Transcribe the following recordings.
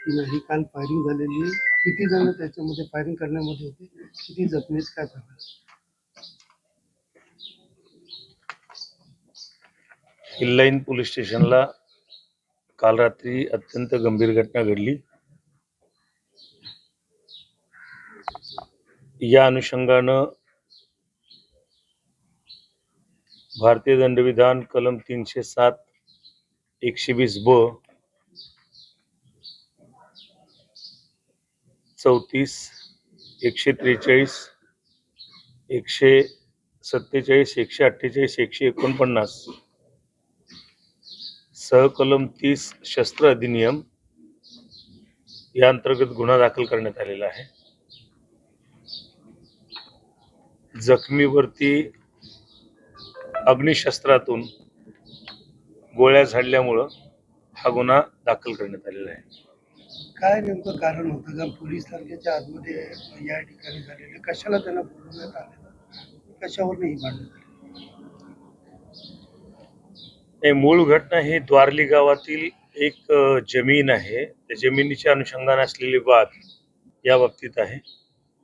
ही काल फायरिंग झालेली आहे. किती जण त्याच्यामध्ये फायरिंग करण्यामध्ये होते किती जखमीत काय प्रकार हिल्लाईन पोलीस स्टेशनला काल रात्री अत्यंत गंभीर घटना घडली या अनुषंगानं भारतीय दंडविधान कलम तीनशे सात एकशे वीस ब चौतीस एकशे त्रेचाळीस एकशे सत्तेचाळीस एकशे अठ्ठेचाळीस एकशे एकोणपन्नास. सहकलम तीस शस्त्र अधिनियम या अंतर्गत गुन्हा दाखल करण्यात आलेला आहे. जखमीवरती अग्निशस्त्रातून गोळ्या झाडल्यामुळं हा गुन्हा दाखल करण्यात आलेला आहे. काय नेमकं कारण होतं? का पोलीस तारखेच्या आतमध्ये या ठिकाणी झालेलं कशाला त्यांना बोलवण्यात आलेलं? कशावर नाही भांडण झाली? मूळ घटना ही द्वारली गावातील एक अ, जमीन आहे. त्या जमिनीच्या अनुषंगाने असलेली वाद या बाबतीत आहे.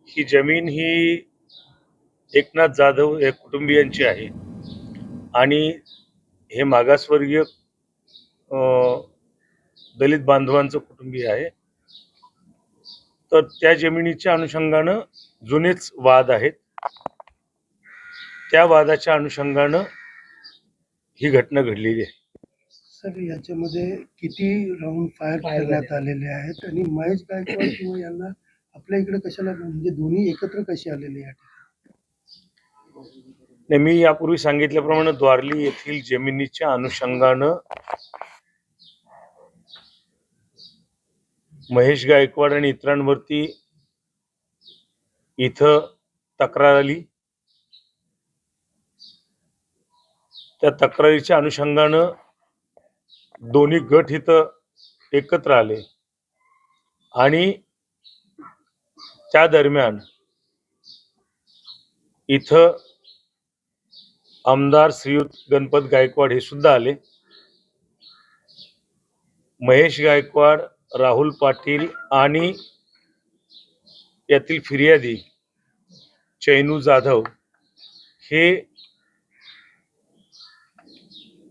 ही जमीन ही एकनाथ जाधव या कुटुंबियांची आहे. आणि हे मागासवर्गीय अ, दलित बांधवांचं कुटुंबीय आहे. तर त्या जमिनीच्या अनुषंगानं जुनेच वाद आहेत. त्या वादाच्या अनुषंगानं ही घटना घडलेली आहे. सर याच्यामध्ये किती राऊंड फायर करण्यात आलेले आहेत आणि महेश गायकवाड किंवा यांना आपल्या इकडे कशाला म्हणजे दोन्ही एकत्र कसे आलेले या ठिकाणी नाही मी यापूर्वी सांगितल्याप्रमाणे द्वारली येथील जमिनीच्या अनुषंगानं महेश गायकवाड आणि इतरांवरती इथं तक्रार आली. त्या तक्रारीच्या अनुषंगानं दोन्ही गट इथं एकत्र आले. आणि त्या दरम्यान इथं आमदार श्रीयुत गणपत गायकवाड हे सुद्धा आले. महेश गायकवाड राहुल पाटील आणि यातील फिर्यादी चैनू जाधव हे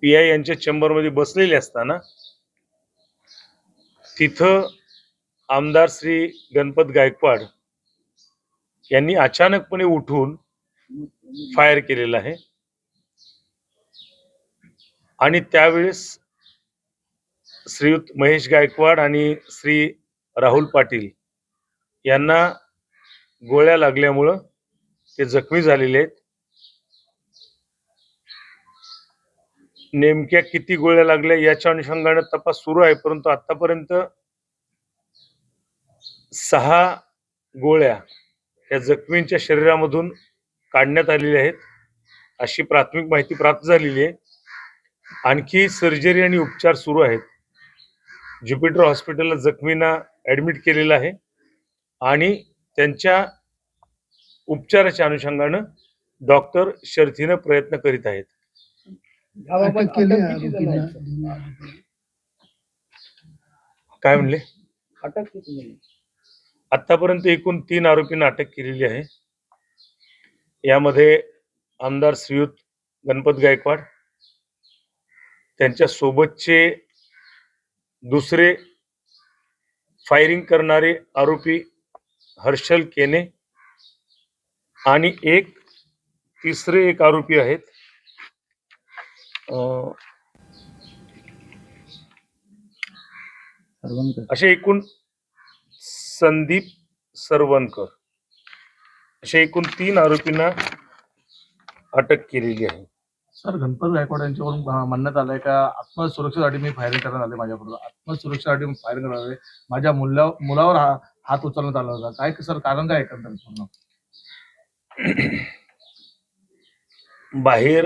पी आय यांच्या चेंबरमध्ये बसलेले असताना तिथं आमदार श्री गणपत गायकवाड यांनी अचानकपणे उठून फायर केलेला आहे. आणि त्यावेळेस श्रीयुत महेश गायकवाड आणि श्री राहुल पाटील यांना गोळ्या लागल्यामुळं ते जखमी झालेले आहेत. नेमक्या किती गोळ्या लागल्या याच्या अनुषंगाने तपास सुरू आहे परंतु आतापर्यंत सहा गोळ्या या जखमींच्या शरीरामधून काढण्यात आलेल्या आहेत अशी प्राथमिक माहिती प्राप्त झालेली आहे. आणखी सर्जरी आणि उपचार सुरू आहेत. ज्युपिटर हॉस्पिटलला जखमींना ऍडमिट केलेलं आहे आणि त्यांच्या उपचाराच्या अनुषंगानं डॉक्टर शर्थीनं प्रयत्न करीत आहेत. काय म्हणले? आतापर्यंत एकूण तीन आरोपींना अटक केलेली आहे. यामध्ये आमदार श्रीयुत गणपत गायकवाड त्यांच्या सोबतचे दुसरे फायरिंग करणारे आरोपी हर्षल केने आणि एक तिसरे एक आरोपी आहेत. अं, असे एकूण संदीप सरवणकर असे एकूण तीन आरोपींना अटक केलेली आहे. सर गणपत गायकवाड यांच्यावरून म्हणण्यात आलंय का? आत्मसुरक्षेसाठी मी फायरिंग करण्यात आले माझ्याकडून आत्मसुरक्षेसाठी मी फायरिंग करण्यात आले माझ्या मुला मुलावर हा हात उचलण्यात आला होता. काय सर कारण काय एकंदरीत पूर्ण? बाहेर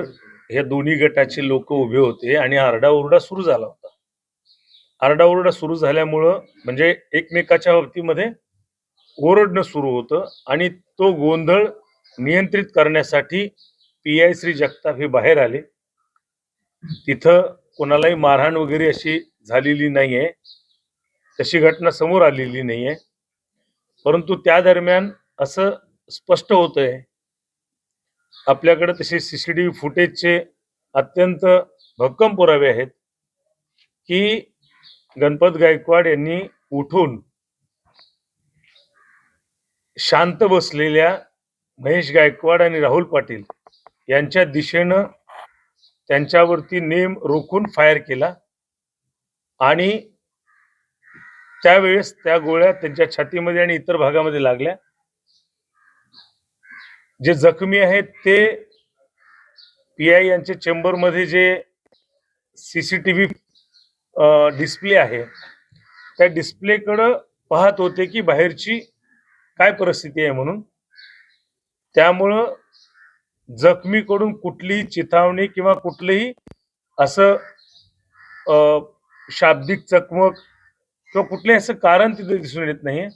हे दोन्ही गटाचे लोक उभे होते आणि आरडाओरडा सुरू झाला होता. आरडाओरडा सुरू झाल्यामुळं म्हणजे एकमेकाच्या बाबतीमध्ये ओरडणं सुरू होतं आणि तो गोंधळ नियंत्रित करण्यासाठी पी आय श्री जगताप हे बाहेर आले. तिथं कोणालाही मारहाण वगैरे अशी झालेली नाहीये. तशी घटना समोर आलेली नाही आहे परंतु त्या दरम्यान असं स्पष्ट होतंय आपल्याकडे तसे सीसीटीव्ही फुटेजचे अत्यंत भक्कम पुरावे आहेत की गणपत गायकवाड यांनी उठून शांत बसलेल्या महेश गायकवाड आणि राहुल पाटील यांच्या दिशेनं त्यांच्यावरती नेम रोखून फायर केला. आणि त्यावेळेस त्या गोळ्या त्यांच्या छातीमध्ये आणि इतर भागामध्ये लागल्या. जे जखमी आहेत ते पी आय यांच्या चेंबरमध्ये जे सीसीटीव्ही डिस्प्ले आहे त्या डिस्प्लेकडं पाहत होते की बाहेरची काय परिस्थिती आहे म्हणून. त्यामुळं जखमीकडून कुठलीही चिथावणी किंवा कुठलंही असं शाब्दिक चकमक किंवा कुठलंही असं कारण तिथे दिसून येत नाही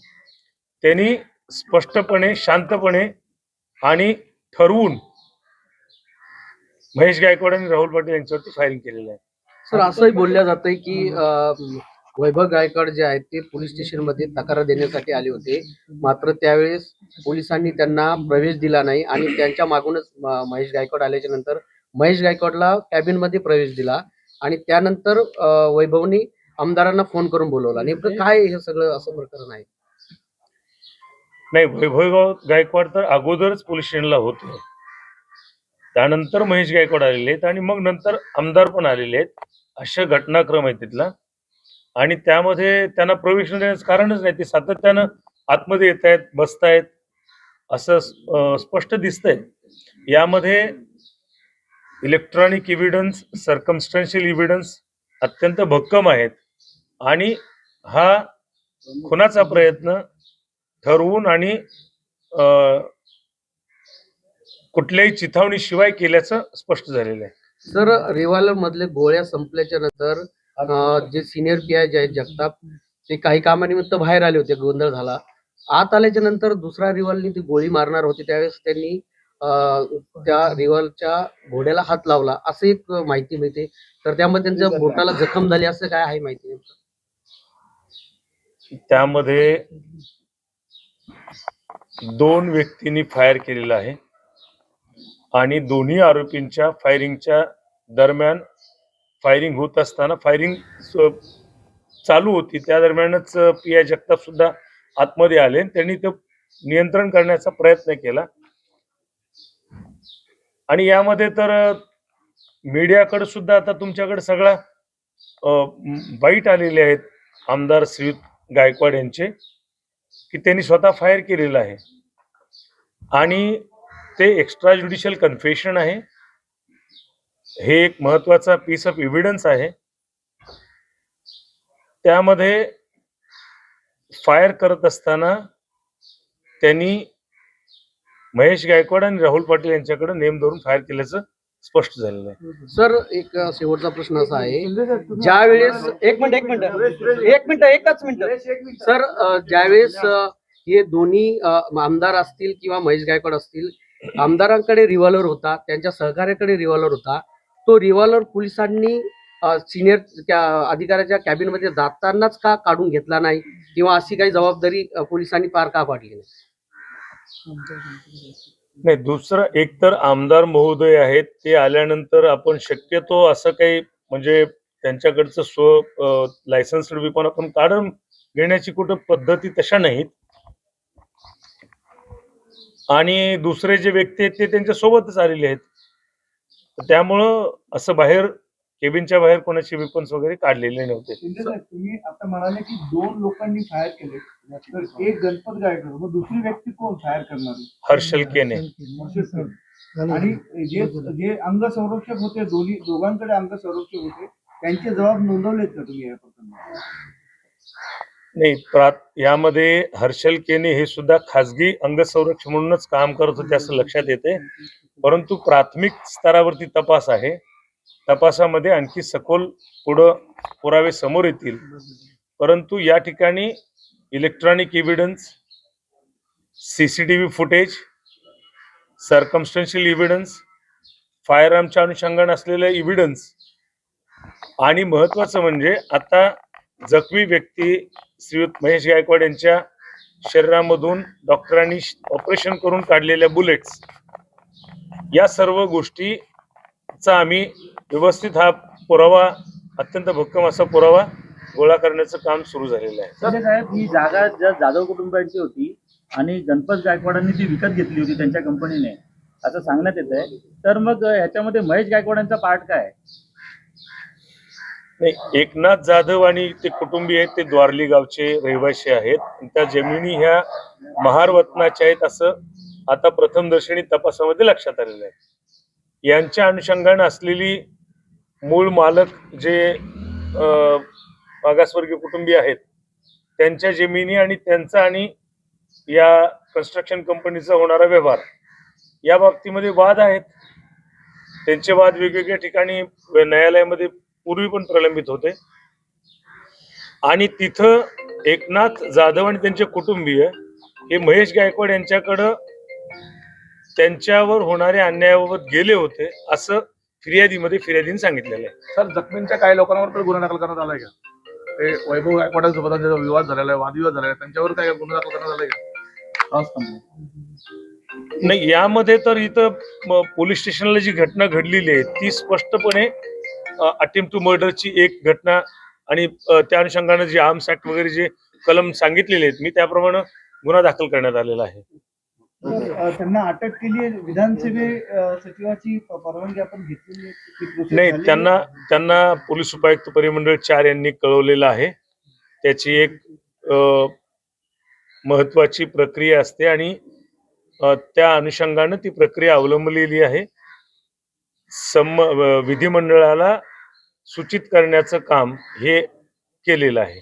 त्यांनी स्पष्टपणे शांतपणे आणि ठरवून महेश गायकवाड आणि राहुल पाटील यांच्यावरती फायरिंग केलेलं आहे. सर असंही बोलल्या जातंय की वैभव गायकवाड जे आहेत ते पोलीस स्टेशनमध्ये तक्रार देण्यासाठी आले होते. मात्र त्यावेळेस पोलिसांनी त्यांना प्रवेश दिला नाही आणि त्यांच्या मागूनच महेश गायकवाड आल्याच्यानंतर महेश गायकवाडला कॅबिनमध्ये प्रवेश दिला आणि त्यानंतर वैभवनी आमदारांना फोन करून बोलवला. नेमकं काय हे सगळं असं प्रकरण आहे? नाही वैभव गायकवाड तर अगोदरच पोलीस स्टेशनला होते. त्यानंतर महेश गायकवाड आलेले आहेत आणि मग नंतर आमदार पण आलेले आहेत. अशा घटनाक्रम आहे तिथला. आणि त्यामध्ये त्यांना प्रवेश देण्याचं कारणच नाही ते सातत्यानं आतमध्ये येत आहेत बसतायत असं स्पष्ट दिसतंय. यामध्ये इलेक्ट्रॉनिक इव्हिडन्स सर्कमस्टन्शियल इव्हिडन्स अत्यंत भक्कम आहेत आणि हा खुनाचा प्रयत्न ठरवून आणि कुठल्याही चिथावणीशिवाय केल्याचं स्पष्ट झालेलं आहे. सर रिव्हॉल्वर मधले गोळ्या संपल्याच्या नंतर जे सिनियर पी आय जे आहेत जगताप ते काही कामानिमित्त बाहेर आले होते गोंधळ झाला. आत आल्याच्यानंतर दुसरा रिव्हॉल्वरनी ती गोळी मारणार होती त्यावेळेस त्यांनी त्या रिव्हॉल्वरच्या घोड्याला हात लावला असं एक माहिती मिळते. तर त्यामध्ये त्यांच्या बोटाला जखम झाली असं काय आहे माहिती त्यामध्ये दोन व्यक्तींनी फायर केलेलं आहे आणि दोन्ही आरोपींच्या फायरिंगच्या दरम्यान फायरिंग होत असताना फायरिंग चालू होती. त्या दरम्यानच पी आय जगताप सुद्धा आतमध्ये आले आणि त्यांनी ते नियंत्रण करण्याचा प्रयत्न केला. आणि यामध्ये तर मीडियाकडे सुद्धा आता तुमच्याकडे सगळा वाईट आलेले आहेत आमदार श्रीयुत गायकवाड यांचे की त्यांनी स्वतः फायर केलेलं आहे. आणि ते एक्स्ट्रा ज्युडिशियल कन्फेशन आहे. हे एक महत्त्वाचा पीस ऑफ एव्हिडन्स आहे. त्यामध्ये फायर करत असताना त्यांनी महेश गायकवाड आणि राहुल पाटील यांच्याकडे नेम धरून फायर केल्याचं स्पष्ट झालेलं आहे. सर एक शेवटचा प्रश्न असा आहे. ज्या वेळेस एक मिनिट एक मिनिट एक मिनिट एकच मिनिट. सर ज्यावेळेस हे दोन्ही आमदार असतील किंवा महेश गायकवाड असतील आमदारांकडे रिव्हॉल्वर होता त्यांच्या सहकार्याकडे रिव्हॉल्वर होता तो रिव्हॉल्वर पोलिसांनी सिनियर त्या अधिकाऱ्याच्या कॅबिनमध्ये जातानाच का काढून घेतला नाही? किंवा अशी काही जबाबदारी पोलिसांनी पार का पाडली नाही? नाही दुसरं एक तर आमदार महोदय आहेत ते आल्यानंतर आपण शक्यतो असं काही म्हणजे त्यांच्याकडचं स्व लायसन्स पण आपण काढून घेण्याची कुठं पद्धती तशा नाहीत. आणि दुसरे जे व्यक्ती आहेत ते त्यांच्या सोबतच आलेले आहेत. त्यामुळं असं बाहेर केबिनच्या बाहेर कोणाचे वेपन्स वगैरे काढलेले नव्हते. शिंदे साहेब तुम्ही आता म्हणाले की दोन लोकांनी फायर केले. तर एक गणपत गायकवाड मग दुसरी व्यक्ती कोण फायर करणार? हर्षल केने. आणि जे जे अंग संरक्षक होते दोन्ही दोघांकडे अंग संरक्षक होते त्यांचे जबाब नोंदवलेत का तुम्ही या प्रकरणात? नाही प्रा यामध्ये हर्षल केने हे सुद्धा खासगी अंगसंरक्षक म्हणूनच काम करत होते असं लक्षात येते. परंतु प्राथमिक स्तरावरती तपास आहे. तपासामध्ये आणखी सखोल पुढं पुरावे समोर येतील. परंतु या ठिकाणी electronic evidence C C T V footage circumstantial evidence fire आर्मच्या अनुषंगाने असलेले इव्हिडन्स आणि महत्वाचं म्हणजे आता जखमी व्यक्ती श्रीयुत महेश गायकवाड यांच्या शरीरामधून डॉक्टरांनी ऑपरेशन करून काढलेल्या बुलेट्स या सर्व गोष्टीचा आम्ही व्यवस्थित हा पुरावा अत्यंत भक्कम असा पुरावा गोळा करण्याचं काम सुरू झालेलं आहे. साहेब ही जागा ज्या जाधव कुटुंबाची होती आणि गणपत गायकवाडांनी ती विकत घेतली होती त्यांच्या कंपनीने असं सांगण्यात येत आहे तर मग ह्याच्यामध्ये महेश गायकवाडांचा पार्ट काय? आहे? नाही एकनाथ जाधव आणि ते कुटुंबीय आहेत ते द्वारली गावचे रहिवासी आहेत. त्या जमिनी ह्या महारवतनाच्या आहेत असं आता प्रथमदर्शनी तपासामध्ये लक्षात आलेलं आहे. यांच्या अनुषंगाने असलेली मूळ मालक जे मागासवर्गीय कुटुंबीय आहेत त्यांच्या जमिनी आणि त्यांचा आणि या कन्स्ट्रक्शन कंपनीचा होणारा व्यवहार या बाबतीमध्ये वाद आहेत. त्यांचे वाद वेगवेगळ्या ठिकाणी न्यायालयामध्ये पूर्वी पण प्रलंबित होते. आणि तिथं एकनाथ जाधव आणि त्यांचे कुटुंबीय हे महेश गायकवाड यांच्याकडं त्यांच्यावर होणाऱ्या अन्यायाबाबत गेले होते असं फिर्यादीमध्ये फिर्यादीने सांगितलेलं आहे. सर जखमींच्या काही लोकांवर पण गुन्हा दाखल करण्यात आलाय का? ते वैभव गायकवाडांसोबत त्यांचा विवाद झालेला आहे वादविवाद झालेला आहे त्यांच्यावर काय गुन्हा दाखल करण्यात आलाय का. नाही यामध्ये तर इथं पोलीस स्टेशनला जी घटना घडलेली आहे ती स्पष्टपणे अटेम्प्ट टू मर्डरची एक घटना आणि त्या अनुषंगानं जे आर्म्स ऍक्ट वगैरे जे कलम सांगितलेले आहेत मी त्याप्रमाणे गुन्हा दाखल करण्यात आलेला आहे त्यांना अटक केली आहे. विधानसभे सचिवाची परवानगी आपण घेतलेली process नाही त्यांना. त्यांना पोलीस उपायुक्त परिमंडळ चार यांनी कळवलेलं आहे त्याची एक महत्वाची प्रक्रिया असते आणि त्या अनुषंगानं ती प्रक्रिया अवलंबलेली आहे सम विधिमंडळाला सूचित करण्याचं काम हे केलेलं आहे.